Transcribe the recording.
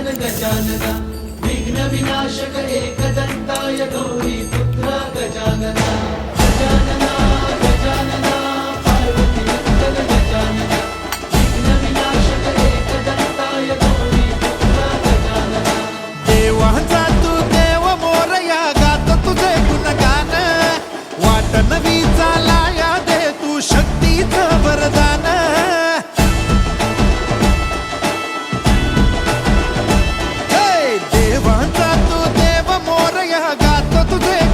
जन गजानना विघ्न विनाशक एकदन्ताय गौरी विघ्न विनाशक गौरी पुत्र गजानना। तू देव मोरया, गात तुझे गुणगान वाट नवी चाल the te